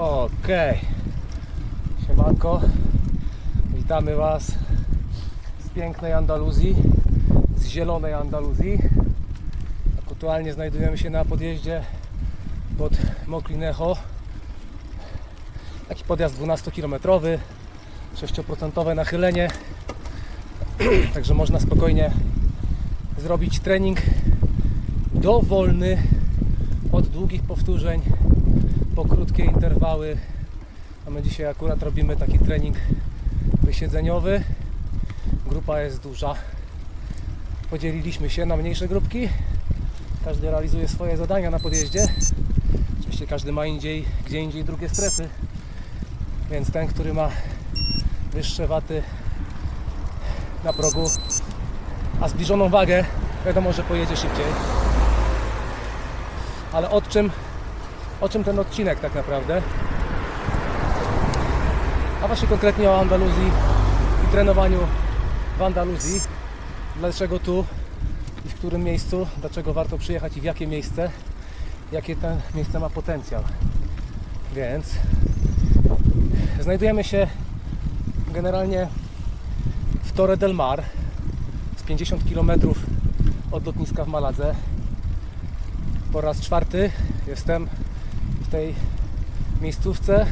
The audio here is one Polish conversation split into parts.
Okej. Siemanko. Witamy Was z pięknej Andaluzji, z zielonej Andaluzji. Aktualnie znajdujemy się na podjeździe pod Moklinejo. Taki podjazd 12-kilometrowy, 6% nachylenie. Także można spokojnie zrobić trening dowolny od długich powtórzeń po krótkie interwały. A my dzisiaj akurat robimy taki trening wysiedzeniowy. Grupa jest duża. Podzieliliśmy się na mniejsze grupki. Każdy realizuje swoje zadania na podjeździe. Oczywiście każdy ma indziej, gdzie indziej drugie strefy. Więc ten, który ma wyższe waty na progu, a zbliżoną wagę, wiadomo, że pojedzie szybciej. Ale o czym, o czym ten odcinek tak naprawdę? A właśnie konkretnie o Andaluzji i trenowaniu w Andaluzji. Dlaczego tu i w którym miejscu, dlaczego warto przyjechać i w jakie miejsce, jakie to miejsce ma potencjał. Więc znajdujemy się generalnie w Torre del Mar z 50 km od lotniska w Maladze. Po raz czwarty jestem tej miejscówce.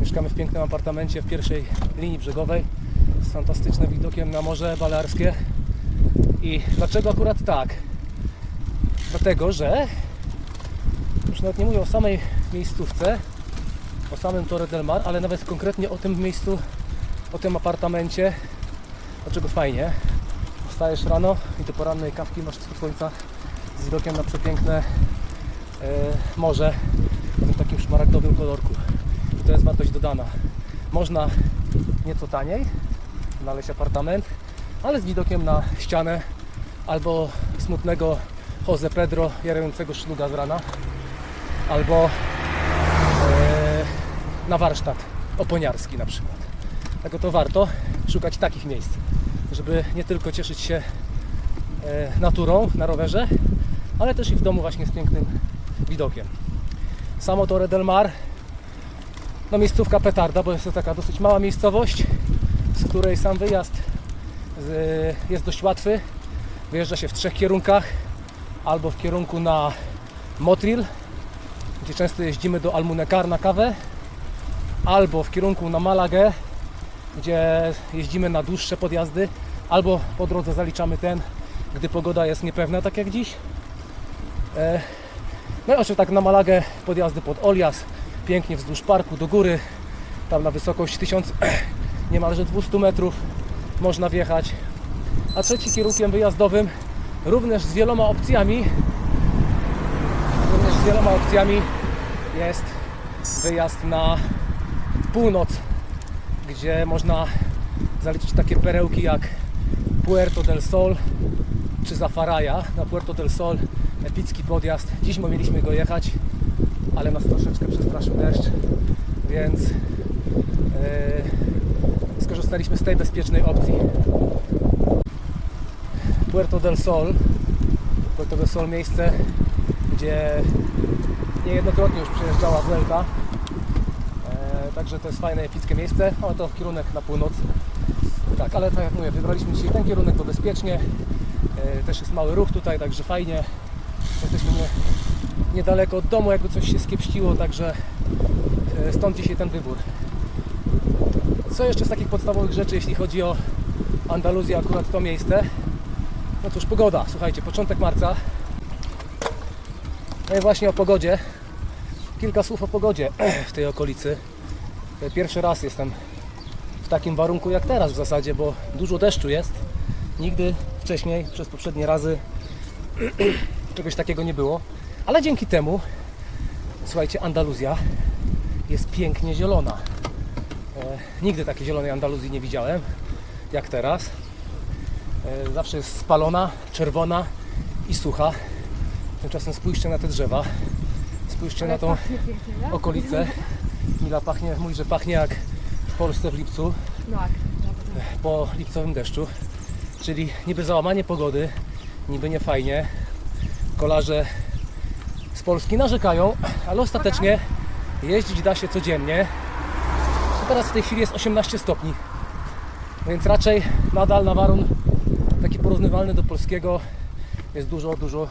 Mieszkamy w pięknym apartamencie w pierwszej linii brzegowej z fantastycznym widokiem na Morze Balearskie. I dlaczego akurat tak? Dlatego, że już nawet nie mówię o samej miejscówce, o samym Torre del Mar, ale nawet konkretnie o tym miejscu, o tym apartamencie. Dlaczego fajnie? Wstajesz rano i do porannej kawki masz słońca z widokiem na przepiękne e, morze w takim szmaragdowym kolorku. I to jest wartość dodana. Można nieco taniej znaleźć apartament, ale z widokiem na ścianę albo smutnego Jose Pedro jarającego szluga z rana, albo e, na warsztat oponiarski na przykład. Dlatego to warto szukać takich miejsc, żeby nie tylko cieszyć się e, naturą na rowerze, ale też i w domu właśnie z pięknym widokiem. Samo Torre del Mar, no miejscówka petarda, bo jest to taka dosyć mała miejscowość, z której sam wyjazd jest dość łatwy. Wyjeżdża się w trzech kierunkach, albo w kierunku na Motril, gdzie często jeździmy do Almunecar na kawę, albo w kierunku na Malagę, gdzie jeździmy na dłuższe podjazdy, albo po drodze zaliczamy ten, gdy pogoda jest niepewna, tak jak dziś. No i oczywiście tak na Malagę podjazdy pod Olias, pięknie wzdłuż parku do góry, tam na wysokość 1000, niemalże 200 metrów można wjechać. A trzeci kierunkiem wyjazdowym, również z wieloma opcjami, również z wieloma opcjami jest wyjazd na północ, gdzie można zaliczyć takie perełki jak Puerto del Sol czy Zafaraya. Na Puerto del Sol epicki podjazd. Dziś mieliśmy go jechać, ale nas troszeczkę przestraszył deszcz, więc yy, skorzystaliśmy z tej bezpiecznej opcji. Puerto del Sol. Puerto del Sol miejsce, gdzie niejednokrotnie już przyjeżdżała Vuelta. E, Także to jest fajne, epickie miejsce, ale to kierunek na północ. Tak, ale tak jak mówię, wybraliśmy dzisiaj ten kierunek, bo bezpiecznie. E, Też jest mały ruch tutaj, także fajnie. Jesteśmy nie, niedaleko od domu, jakby coś się skiepściło, także e, stąd dzisiaj ten wybór. Co jeszcze z takich podstawowych rzeczy, jeśli chodzi o Andaluzję, akurat to miejsce? No cóż, pogoda. Słuchajcie, początek marca. No i właśnie o pogodzie. Kilka słów o pogodzie w tej okolicy. Pierwszy raz jestem w takim warunku jak teraz w zasadzie, bo dużo deszczu jest. Nigdy wcześniej, przez poprzednie razy czegoś takiego nie było. Ale dzięki temu, słuchajcie, Andaluzja jest pięknie zielona. E, nigdy takiej zielonej Andaluzji nie widziałem jak teraz. E, zawsze jest spalona, czerwona i sucha. Tymczasem spójrzcie na te drzewa. Spójrzcie na tą okolicę. Mila pachnie, mówi, że pachnie jak w Polsce w lipcu Tak. po lipcowym deszczu. Czyli niby załamanie pogody, niby nie fajnie. Kolarze z Polski narzekają, ale ostatecznie Jeździć da się codziennie. Teraz w tej chwili jest 18 stopni. Więc raczej nadal Nawarun taki porównywalny do polskiego jest dużo, dużo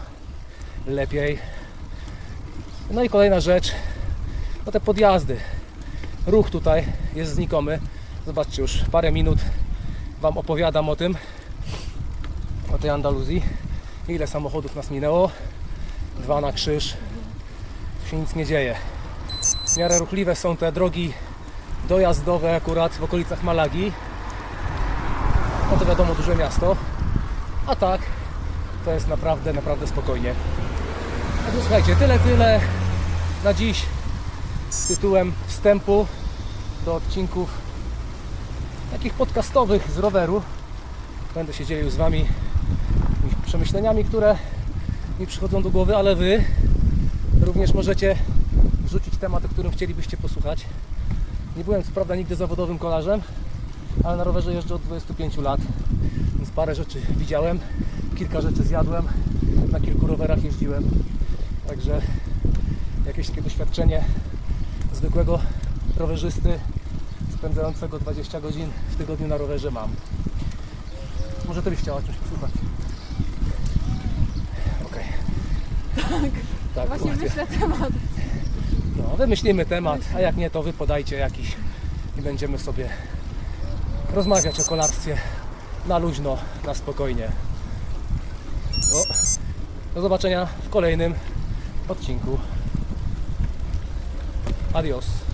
lepiej. No i kolejna rzecz, no te podjazdy. Ruch tutaj jest znikomy. Zobaczcie, już parę minut Wam opowiadam o tym, o tej Andaluzji. Ile samochodów nas minęło? Dwa na krzyż. Tu się nic nie dzieje. W miarę ruchliwe są te drogi dojazdowe akurat w okolicach Malagi. No to wiadomo, duże miasto. A tak, to jest naprawdę, naprawdę spokojnie. Także słuchajcie, tyle, tyle na dziś tytułem wstępu do odcinków takich podcastowych z roweru. Będę się dzielił z Wami przemyśleniami, które mi przychodzą do głowy, ale Wy również możecie wrzucić temat, o którym chcielibyście posłuchać. Nie byłem co prawda nigdy zawodowym kolarzem, ale na rowerze jeżdżę od 25 lat, więc parę rzeczy widziałem, kilka rzeczy zjadłem, na kilku rowerach jeździłem. Także jakieś takie doświadczenie zwykłego rowerzysty spędzającego 20 godzin w tygodniu na rowerze mam. Może Ty byś chciała czymś posłuchać? Okej. Tak. Tak, Właśnie myślę temat. No, wymyślimy temat, a jak nie, to wy podajcie jakiś i będziemy sobie rozmawiać o kolarstwie na luźno, na spokojnie. O, do zobaczenia w kolejnym odcinku. Adios.